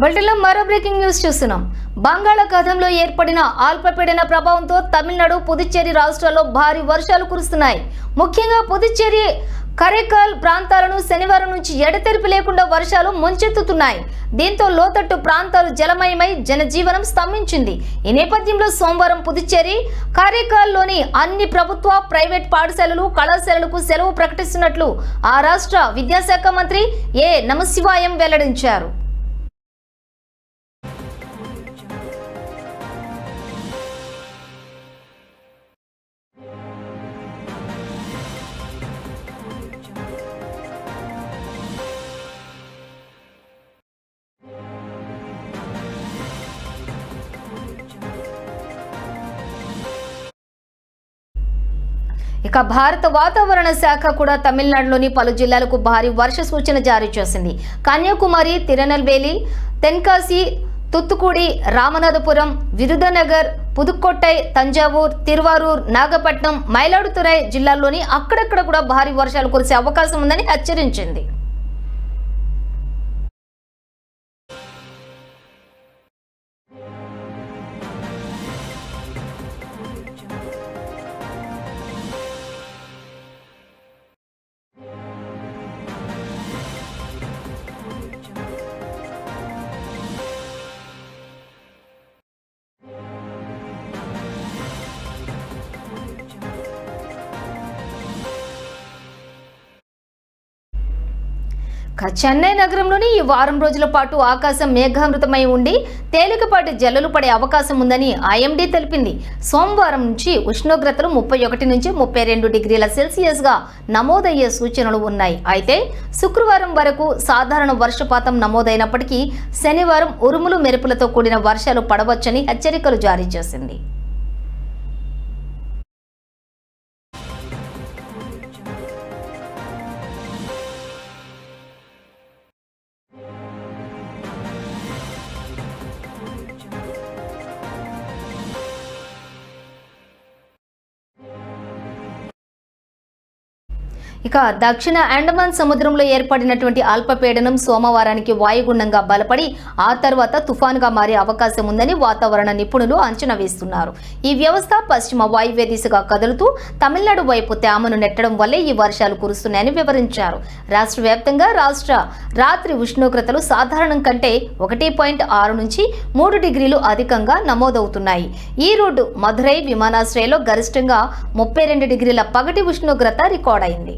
బులెటిన్లో మరో breaking news చూస్తున్నాం. బంగాళాఖాతంలో ఏర్పడిన అల్పపీడన ప్రభావంతో తమిళనాడు పుదుచ్చేరి రాష్ట్రాల్లో భారీ వర్షాలు కురుస్తున్నాయి. ముఖ్యంగా పుదుచ్చేరి కరేకల్ ప్రాంతాలను శనివారం నుంచి ఎడతెరిపి లేకుండా వర్షాలు ముంచెత్తుతున్నాయి. దీంతో లోతట్టు ప్రాంతాలు జలమయమై జనజీవనం స్తంభించింది. ఈ నేపథ్యంలో సోమవారం పుదుచ్చేరి కరేకల్లోని అన్ని ప్రభుత్వ ప్రైవేట్ పాఠశాలలు కళాశాలలకు సెలవు ప్రకటిస్తున్నట్లు ఆ రాష్ట్ర విద్యాశాఖ మంత్రి ఏ నమశివాయం వెల్లడించారు. ఇక భారత వాతావరణ శాఖ కూడా తమిళనాడులోని పలు జిల్లాలకు భారీ వర్ష సూచన జారీ చేసింది. కన్యాకుమారి తిరునల్వేలి తెన్కాసి తుత్తుకుడి రామనాథపురం విరుదనగర్ పుదుక్కొట్టై తంజావూర్ తిరువారూర్ నాగపట్నం మైలాడుతురై జిల్లాల్లోని అక్కడక్కడ కూడా భారీ వర్షాలు కురిసే అవకాశం ఉందని హెచ్చరించింది. చెన్నై నగరంలోని ఈ వారం రోజుల పాటు ఆకాశం మేఘామృతమై ఉండి తేలికపాటి జల్లులు పడే అవకాశం ఉందని ఐఎండీ తెలిపింది. సోమవారం నుంచి ఉష్ణోగ్రతలు ముప్పై ఒకటి నుంచి ముప్పై రెండు డిగ్రీల సెల్సియస్గా నమోదయ్యే సూచనలు ఉన్నాయి. అయితే శుక్రవారం వరకు సాధారణ వర్షపాతం నమోదైనప్పటికీ శనివారం ఉరుములు మెరుపులతో కూడిన వర్షాలు పడవచ్చని హెచ్చరికలు జారీ చేసింది. ఇక దక్షిణ అండమాన్ సముద్రంలో ఏర్పడినటువంటి అల్పపీడనం సోమవారానికి వాయుగుండంగా బలపడి ఆ తర్వాత తుఫానుగా మారే అవకాశం ఉందని వాతావరణ నిపుణులు అంచనా వేస్తున్నారు. ఈ వ్యవస్థ పశ్చిమ వాయువ్య దిశగా కదులుతూ తమిళనాడు వైపు తేమను నెట్టడం వల్లే ఈ వర్షాలు కురుస్తున్నాయని వివరించారు. రాష్ట్ర వ్యాప్తంగా రాష్ట్ర రాత్రి ఉష్ణోగ్రతలు సాధారణం కంటే ఒకటి పాయింట్ ఆరు నుంచి మూడు డిగ్రీలు అధికంగా నమోదవుతున్నాయి. ఈ రోడ్డు మధురై విమానాశ్రయంలో గరిష్టంగా ముప్పై రెండు డిగ్రీల పగటి ఉష్ణోగ్రత రికార్డైంది